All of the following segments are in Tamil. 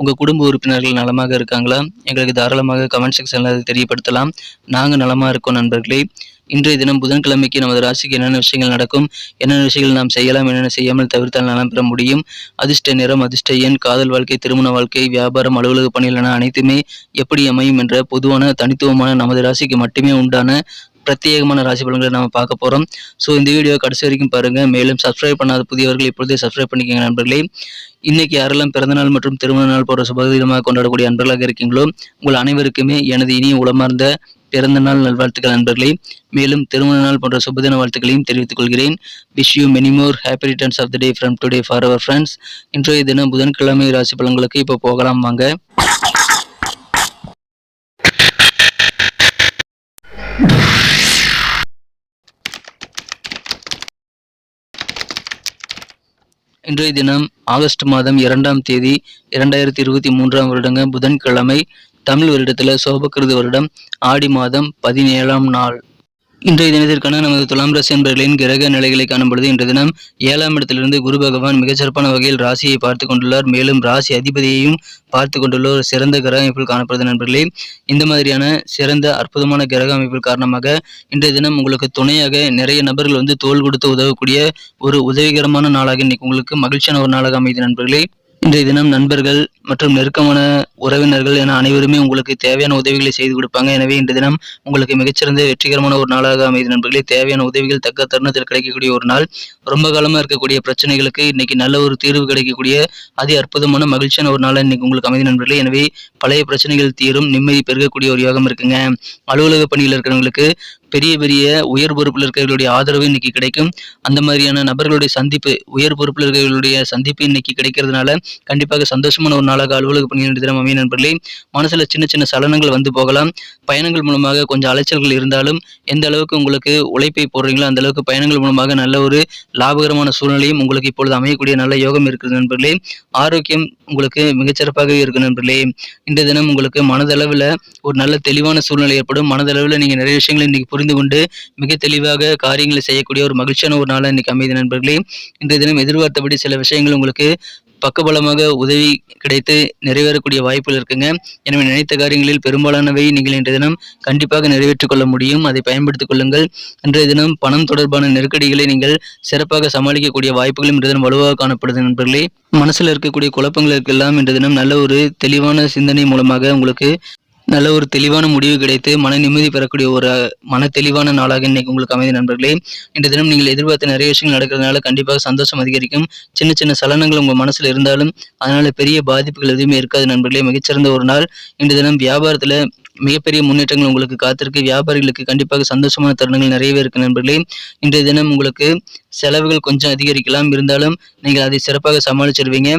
உங்கள் குடும்ப உறுப்பினர்கள் நலமாக இருக்காங்களா? எங்களுக்கு தாராளமாக கமெண்ட் செக்ஷனில் அதை தெரியப்படுத்தலாம். நாங்கள் நலமாக இருக்கோம் நண்பர்களே. இன்றைய தினம் புதன்கிழமைக்கு நமது ராசிக்கு என்னென்ன விஷயங்கள் நடக்கும் என்னென்ன விஷயங்கள் நாம் செய்யலாம் என்னென்ன செய்யாமல் தவிர்த்தால் நலம் பெற முடியும்? அதிர்ஷ்ட நிறம் அதிர்ஷ்ட எண் காதல் வாழ்க்கை திருமண வாழ்க்கை வியாபாரம் அலுவலக பணிகள் என அனைத்துமே எப்படி அமையும் என்ற பொதுவான தனித்துவமான நமது ராசிக்கு மட்டுமே உண்டான பிரத்யேகமான ராசி பலன்களை நம்ம பார்க்க போகிறோம் ஸோ இந்த வீடியோ கடைசி வரைக்கும் பாருங்கள் மேலும் சப்ஸ்கிரைப் பண்ணாத புதியவர்கள் இப்பொழுதே சப்ஸ்கிரைப் பண்ணிக்கோங்க நண்பர்களே. இன்னைக்கு யாரெல்லாம் பிறந்தநாள் மற்றும் திருமண நாள் போன்ற சுபதினமாக கொண்டாடக்கூடிய அன்பர்களாக இருக்கீங்களோ உங்கள் அனைவருக்குமே எனது இனிய உளமார்ந்த பிறந்த நாள் நல்வாழ்த்துக்கள் நண்பர்களே. மேலும் திருமண நாள் போன்ற சுபதின வாழ்த்துக்களையும் தெரிவித்துக் கொள்கிறேன். Wish you many more happy returns of the day from today for our friends இன்றைய தினம் புதன்கிழமை ராசி பலன்களுக்கு இப்போ போகலாம் வாங்க. இன்றைய தினம் ஆகஸ்ட் மாதம் இரண்டாம் தேதி இரண்டாயிரத்தி இருபத்தி மூன்றாம் வருடங்க புதன்கிழமை தமிழ் வருடத்துல சோபகிருது வருடம் ஆடி மாதம் பதினேழாம் நாள். இன்றைய தினத்திற்கான நமது துலாம் ராசி என்பர்களின் கிரக நிலைகளை காணும்பொழுது இன்றைய தினம் ஏழாம் இடத்திலிருந்து குரு பகவான் மிகச்சிறப்பான வகையில் ராசியை பார்த்து கொண்டுள்ளார். மேலும் ராசி அதிபதியையும் பார்த்து கொண்டுள்ள ஒரு சிறந்த கிரக அமைப்பில் காணப்படுது நண்பர்களே இந்த மாதிரியான சிறந்த அற்புதமான கிரக அமைப்பில் காரணமாக இன்றைய தினம் உங்களுக்கு துணையாக நிறைய நபர்கள் வந்து தோல் கொடுத்து உதவக்கூடிய ஒரு உதவிகரமான நாளாக இன்னைக்கு உங்களுக்கு மகிழ்ச்சியான ஒரு நாளாக அமைது நண்பர்களே. இன்றைய தினம் நண்பர்கள் மற்றும் நெருக்கமான உறவினர்கள் என அனைவருமே உங்களுக்கு தேவையான உதவிகளை செய்து கொடுப்பாங்க. எனவே இன்றைய தினம் உங்களுக்கு மிகச்சிறந்த வெற்றிகரமான ஒரு நாளாக அமைது நண்பர்களே. தேவையான உதவிகள் தக்க தருணத்தில் கிடைக்கக்கூடிய ஒரு நாள். ரொம்ப காலமாக இருக்கக்கூடிய பிரச்சனைகளுக்கு இன்னைக்கு நல்ல ஒரு தீர்வு கிடைக்கக்கூடிய அதி அற்புதமான மகிழ்ச்சியான ஒரு நாளாக இன்னைக்கு உங்களுக்கு அமைதி நண்பர்களே. எனவே பழைய பிரச்சனைகள் தீரும் நிம்மதி பெருகக்கூடிய ஒரு யோகம் இருக்குங்க. அலுவலக பணியில் இருக்கிறவங்களுக்கு பெரிய பெரிய உயர் பொறுப்பில் இருக்கிறவர்களுடைய ஆதரவு இன்னைக்கு கிடைக்கும். அந்த மாதிரியான நபர்களுடைய சந்திப்பு உயர் பொறுப்பில் இருக்கிறவர்களுடைய சந்திப்பு இன்னைக்கு கிடைக்கிறதுனால கண்டிப்பாக சந்தோஷமான ஒரு நாளாக அலுவலக பணியின் தினம் அமைய நண்பர்களே. மனசுல சின்ன சின்ன சலனங்கள் வந்து போகலாம். பயணங்கள் மூலமாக கொஞ்சம் அலைச்சல்கள் இருந்தாலும் எந்த அளவுக்கு உங்களுக்கு உழைப்பை போடுறீங்களோ அந்த அளவுக்கு பயணங்கள் மூலமாக நல்ல ஒரு லாபகரமான சூழ்நிலையும் உங்களுக்கு இப்பொழுது அமையக்கூடிய நல்ல யோகம் இருக்கிறது நண்பர்களே. ஆரோக்கியம் உங்களுக்கு மிகச்சிறப்பாக இருக்கும் நண்பர்களே. இன்றைய தினம் உங்களுக்கு மனதளவில் ஒரு நல்ல தெளிவான சூழ்நிலை ஏற்படும். மனதளவில் நீங்கள் நிறைய விஷயங்களை இன்னைக்கு புரிந்து கொண்டு மிக தெளிவாக காரியங்களை செய்யக்கூடிய ஒரு மகிழ்ச்சியான ஒரு நாளாக இன்னைக்கு அமைதி நண்பர்களே. இன்றைய தினம் எதிர்பார்த்தபடி சில விஷயங்கள் உங்களுக்கு பக்கபலமாக உதவி கிடைத்து நிறைவேறக்கூடிய வாய்ப்புகள் இருக்குங்க. எனவே நினைத்த காரியங்களில் பெரும்பாலானவை நீங்கள் இன்றைய தினம் கண்டிப்பாக நிறைவேற்றிக் கொள்ள முடியும். அதை பயன்படுத்திக் கொள்ளுங்கள். இன்றைய தினம் பணம் தொடர்பான நெருக்கடிகளை நீங்கள் சிறப்பாக சமாளிக்கக்கூடிய வாய்ப்புகளும் இன்றைய தினம் வலுவாக காணப்படுது நண்பர்களே. மனசில் இருக்கக்கூடிய குழப்பங்களுக்கெல்லாம் இன்றைய தினம் நல்ல ஒரு தெளிவான சிந்தனை மூலமாக உங்களுக்கு நல்ல ஒரு தெளிவான முடிவு கிடைத்து மன நிம்மதி பெறக்கூடிய ஒரு மன தெளிவான நாளாக இன்னைக்கு உங்களுக்கு அமைதி நண்பர்களே. இன்று தினம் நீங்கள் எதிர்பார்த்த நிறைய விஷயங்கள் நடக்கிறதுனால கண்டிப்பாக சந்தோஷம் அதிகரிக்கும். சின்ன சின்ன சலனங்கள் உங்கள் மனசில் இருந்தாலும் அதனால பெரிய பாதிப்புகள் எதுவுமே இருக்காது நண்பர்களே. மிகச்சிறந்த ஒரு நாள். இன்று தினம் வியாபாரத்தில் மிகப்பெரிய முன்னேற்றங்கள் உங்களுக்கு காத்திருக்கு. வியாபாரிகளுக்கு கண்டிப்பாக சந்தோஷமான தருணங்கள் நிறையவே இருக்கு நண்பர்களே. இன்றைய தினம் உங்களுக்கு செலவுகள் கொஞ்சம் அதிகரிக்கலாம். இருந்தாலும் நீங்கள் அதை சிறப்பாக சமாளிச்சிருவீங்க.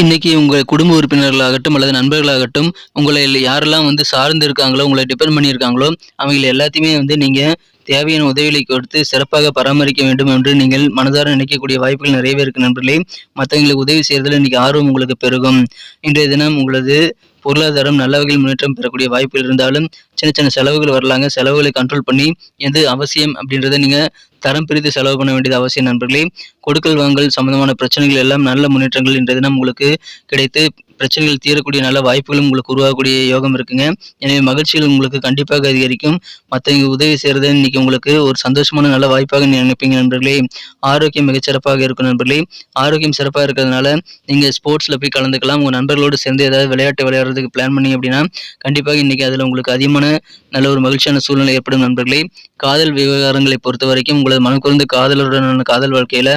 இன்னைக்கு உங்கள் குடும்ப உறுப்பினர்களாகட்டும் அல்லது நண்பர்களாகட்டும் உங்களை யாரெல்லாம் வந்து சார்ந்து இருக்காங்களோ உங்களை டிபெண்ட் பண்ணியிருக்காங்களோ அவங்களை எல்லாத்தையுமே வந்து நீங்கள் தேவையான உதவிகளை கொடுத்து சிறப்பாக பராமரிக்க வேண்டும் என்று நீங்கள் மனதார நினைக்கக்கூடிய வாய்ப்புகள் நிறையவே இருக்கு நண்பர்களே. மற்றவங்களுக்கு உதவி செய்யறதுல இன்னைக்கு ஆர்வம் உங்களுக்கு பெருகும். இன்றைய தினம் உங்களது பொருளாதாரம் நல்ல வகையில் முன்னேற்றம் பெறக்கூடிய வாய்ப்புகள் இருந்தாலும் சின்ன சின்ன செலவுகள் வரலாங்க. செலவுகளை கண்ட்ரோல் பண்ணி எது அவசியம் அப்படின்றத நீங்கள் தரம் பிரித்து செலவு பண்ண வேண்டியது அவசியம் நண்பர்களே. கொடுக்கல் வாங்கல் சம்பந்தமான பிரச்சனைகள் எல்லாம் நல்ல முன்னேற்றங்கள் இன்றைய தினம் உங்களுக்கு கிடைத்து பிரச்சனைகள் தீரக்கூடிய நல்ல வாய்ப்புகளும் உங்களுக்கு உருவாகக்கூடிய யோகம் இருக்குங்க. எனவே மகிழ்ச்சிகள் உங்களுக்கு கண்டிப்பாக அதிகரிக்கும். மற்றவங்க உதவி செய்கிறது இன்னைக்கு உங்களுக்கு ஒரு சந்தோஷமான நல்ல வாய்ப்பாக நினைப்பீங்க நண்பர்களே. ஆரோக்கியம் மிகச்சிறப்பாக இருக்கும் நண்பர்களே. ஆரோக்கியம் சிறப்பாக இருக்கிறதுனால நீங்கள் ஸ்போர்ட்ஸில் போய் கலந்துக்கலாம். உங்கள் நண்பர்களோடு சேர்ந்து ஏதாவது விளையாட்டு விளையாடுறதுக்கு பிளான் பண்ணி அப்படின்னா கண்டிப்பாக இன்னைக்கு அதில் உங்களுக்கு அதிகமான நல்ல ஒரு மகிழ்ச்சியான சூழ்நிலை ஏற்படும் நண்பர்களே. காதல் விவகாரங்களை பொறுத்த வரைக்கும் உங்களது மனக்குறந்து காதலருடனான காதல் வாழ்க்கையில்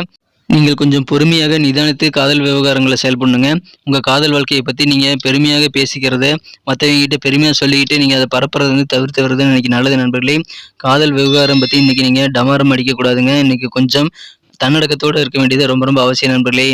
நீங்கள் கொஞ்சம் பொறுமையாக நிதானித்து காதல் விவகாரங்களை செயல்பண்ணுங்க உங்கள் காதல் வாழ்க்கையை பற்றி நீங்கள் பெருமையாக பேசிக்கிறத மற்றவங்க கிட்ட பெருமையாக சொல்லிக்கிட்டு நீங்கள் அதை பரப்புறது வந்து தவிர்த்து வருதுன்னு இன்னைக்கு நல்லது நண்பர்களே. காதல் விவகாரம் பற்றி இன்னைக்கு நீங்கள் டமாரம் அடிக்கக்கூடாதுங்க. இன்னைக்கு கொஞ்சம் தன்னடக்கத்தோடு இருக்க வேண்டியது ரொம்ப ரொம்ப அவசியம் நண்பர்களே.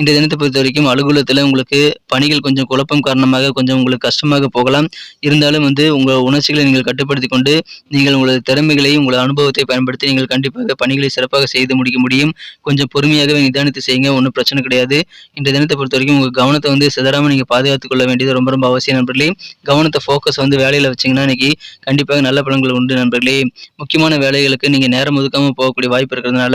இந்த தினத்தை பொறுத்த வரைக்கும் அலுவலகத்தில் உங்களுக்கு பணிகள் கொஞ்சம் குழப்பம் காரணமாக கொஞ்சம் உங்களுக்கு கஷ்டமாக போகலாம். இருந்தாலும் வந்து உங்கள் உணர்ச்சிகளை நீங்கள் கட்டுப்படுத்தி கொண்டு நீங்கள் உங்களது திறமைகளையும் உங்களது அனுபவத்தை பயன்படுத்தி நீங்கள் கண்டிப்பாக பணிகளை சிறப்பாக செய்து முடிக்க முடியும். கொஞ்சம் பொறுமையாகவே நிதானித்து செய்யுங்க ஒன்றும் பிரச்சனை கிடையாது. இந்த தினத்தை பொறுத்த வரைக்கும் உங்கள் கவனத்தை வந்து சிதறாமல் நீங்கள் பாதுகாத்துக் கொள்ள வேண்டியது ரொம்ப ரொம்ப அவசியம் நண்பர்களே. கவனத்தை ஃபோக்கஸ் வந்து வேலையில் வச்சிங்கன்னா இன்னைக்கு கண்டிப்பாக நல்ல பலன்கள் உண்டு நண்பர்களே. முக்கியமான வேலைகளுக்கு நீங்கள் நேரம் ஒதுக்காமல் போகக்கூடிய வாய்ப்பு இருக்கிறதுனால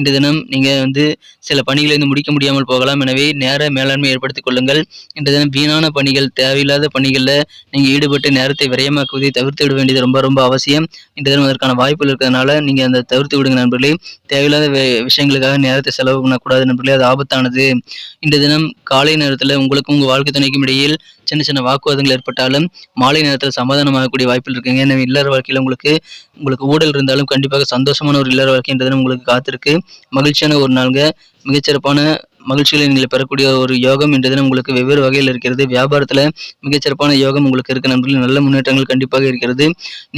இந்த தினம் நீங்கள் வந்து சில பணிகளை வந்து முடிக்க முடியாமல் போகலாம். எனவே நேர மேலாண்மை ஏற்படுத்திக் கொள்ளுங்கள். இன்றைய தினம் வீணான பணிகள் தேவையில்லாத பணிகளில் நீங்கள் ஈடுபட்டு நேரத்தை விரயமாக்குவதை தவிர்த்து விட வேண்டியது ரொம்ப ரொம்ப அவசியம். இன்று தினம் அதற்கான வாய்ப்புகள் இருக்கிறதுனால நீங்கள் அந்த தவிர்த்து விடுங்க நண்பர்களே. தேவையில்லாத விஷயங்களுக்காக நேரத்தை செலவு பண்ணக்கூடாது நண்பர்களே. அது ஆபத்தானது. இன்று தினம் காலை நேரத்தில் உங்களுக்கும் உங்கள் வாழ்க்கை துணைக்கும் இடையில் சின்ன சின்ன வாக்குவாதங்கள் ஏற்பட்டாலும் மாலை நேரத்தில் சமாதானமாகக்கூடிய வாய்ப்புகள் இருக்குங்க. எனவே இல்லற வாழ்க்கையில் உங்களுக்கு உங்களுக்கு ஊழல் இருந்தாலும் கண்டிப்பாக சந்தோஷமான ஒரு இல்லற வாழ்க்கைன்றது உங்களுக்கு காத்திருக்கு. மகிழ்ச்சியான ஒரு நாளுங்க. மிகச்சிறப்பான மகிழ்ச்சிகளை நீங்கள் பெறக்கூடிய ஒரு யோகம் இன்று தினம் உங்களுக்கு வெவ்வேறு வகையில் இருக்கிறது. வியாபாரத்தில் மிகச்சிறப்பான யோகம் உங்களுக்கு இருக்க நண்பர்கள். நல்ல முன்னேற்றங்கள் கண்டிப்பாக இருக்கிறது.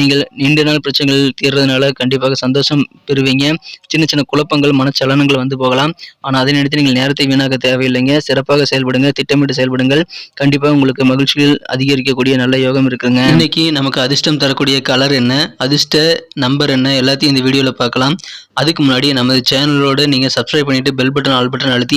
நீங்கள் நீண்ட நாள் பிரச்சனைகள் தீர்றதுனால கண்டிப்பாக சந்தோஷம் பெறுவீங்க. சின்ன சின்ன குழப்பங்கள் மனச்சலனங்கள் வந்து போகலாம். ஆனால் அதை நினைத்து நீங்கள் நேரத்தை வீணாக தேவையில்லைங்க. சிறப்பாக செயல்படுங்க திட்டமிட்டு செயல்படுங்கள். கண்டிப்பாக உங்களுக்கு மகிழ்ச்சிகள் அதிகரிக்கக்கூடிய நல்ல யோகம் இருக்குங்க. இன்னைக்கு நமக்கு அதிர்ஷ்டம் தரக்கூடிய கலர் என்ன? அதிர்ஷ்ட நம்பர் என்ன? எல்லாத்தையும் இந்த வீடியோவில் பார்க்கலாம். அதுக்கு முன்னாடி நமது சேனலோட நீங்கள் சப்ஸ்கிரைப் பண்ணிட்டு பெல் பட்டன் ஆல் பட்டன் அழுத்தி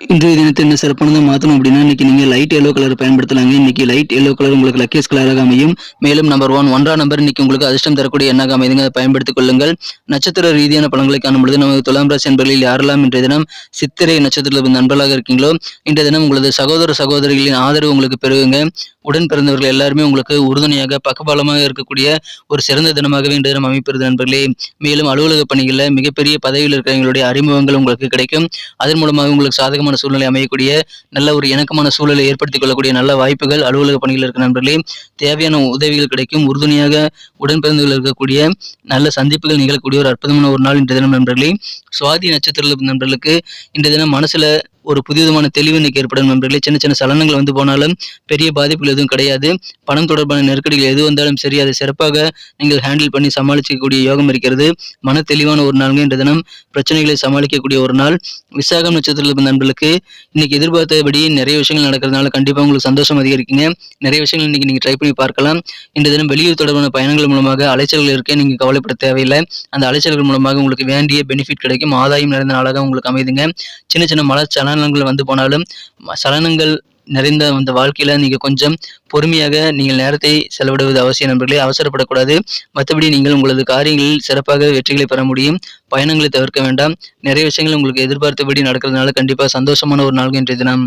இன்றைய தினத்தை என்ன சிறப்பானதை மாற்றணும் அப்படின்னா இன்னைக்கு நீங்கள் லைட் எல்லோ கலர் பயன்படுத்தலாங்க. இன்னைக்கு லைட் எல்லோ கலர் உங்களுக்கு லக்கேஸ் கலராக அமையும். மேலும் நம்பர் ஒன் ஒன்றாம் நம்பர் இன்னைக்கு உங்களுக்கு அதிர்ஷ்டம் தரக்கூடிய எண்ணாக அமைதுங்க அதை பயன்படுத்திக் கொள்ளுங்கள். நட்சத்திர ரீதியான பலன்களை காணும் பொழுது நமது துலாம் ராசி நண்பர்களில் யாரெல்லாம் இன்றைய தினம் சித்திரை நட்சத்திரத்தில் நண்பர்களாக இருக்கீங்களோ இன்றைய தினம் உங்களது சகோதர சகோதரிகளின் ஆதரவு உங்களுக்கு பெறுவீங்க உடன் பிறந்தவர்கள் எல்லாருமே உங்களுக்கு உறுதுணையாக பக்கபலமாக இருக்கக்கூடிய ஒரு சிறந்த தினமாகவே இன்றைய தினம் அமைப்பது நண்பர்களே. மேலும் அலுவலக பணிகளில் மிகப்பெரிய பதவியில் இருக்கிறவங்களுடைய அறிமுகங்கள் உங்களுக்கு கிடைக்கும். அதன் மூலமாக உங்களுக்கு இணக்கமான சூழ்நிலை அமையக்கூடிய நல்ல ஒரு இணக்கமான சூழலை ஏற்படுத்திக் கொள்ளக்கூடிய நல்ல வாய்ப்புகள் அலுவலக பணிகள் இருக்கிற நண்பர்களே தேவையான உதவிகள் கிடைக்கும். உறுதுணையாக உடன் இருக்கக்கூடிய நல்ல சந்திப்புகள் நிகழக்கூடிய ஒரு அற்புதமான ஒரு நாள் இன்றைய தினம் நண்பர்களே. சுவாதி நட்சத்திர நண்பர்களுக்கு இன்றைய தினம் மனசுல ஒரு புதிதமான தெளிவு இன்னைக்கு ஏற்படும் நண்பர்களே. சின்ன சின்ன சலனங்கள் வந்து போனாலும் பெரிய பாதிப்புகள் எதுவும் கிடையாது. பணம் தொடர்பான நெருக்கடிகள் எது வந்தாலும் சரி அதை சிறப்பாக நீங்கள் ஹேண்டில் பண்ணி சமாளிக்கக்கூடிய யோகம் இருக்கிறது. மன தெளிவான ஒரு நாள்ங்க இன்ற தினம் பிரச்சனைகளை சமாளிக்கக்கூடிய ஒரு நாள். விசாகம் நட்சத்திரத்தில் நண்பர்களுக்கு இன்னைக்கு எதிர்பார்த்தபடி நிறைய விஷயங்கள் நடக்கிறதுனால கண்டிப்பாக உங்களுக்கு சந்தோஷம் அதிகரிக்குங்க. நிறைய விஷயங்கள் இன்னைக்கு நீங்கள் ட்ரை பண்ணி பார்க்கலாம். இன்று தினம் வெளியூர் தொடர்பான பயணங்கள் மூலமாக அலைச்சல்கள் இருக்க நீங்கள் கவலைப்பட தேவையில்லை. அந்த அலைச்சல்கள் மூலமாக உங்களுக்கு வேண்டிய பெனிஃபிட் கிடைக்கும். ஆதாயம் நிறைந்த நாளாக உங்களுக்கு அமைதுங்க. சின்ன சின்ன மல சலனங்கள் வந்து போனாலும் சலனங்கள் நிறைந்த அந்த வாழ்க்கையில நீங்க கொஞ்சம் பொறுமையாக நீங்கள் நேரத்தை செலவிடுவது அவசியம் நண்பர்களே. அவசரப்படக்கூடாது. மற்றபடி நீங்கள் உங்களது காரியங்களில் சிறப்பாக வெற்றிகளை பெற முடியும். பயணங்களை தவிர்க்க வேண்டாம். நிறைய விஷயங்கள் உங்களுக்கு எதிர்பார்த்தபடி நடக்கிறதுனால கண்டிப்பா சந்தோஷமான ஒரு நாள் இன்றைய தினம்.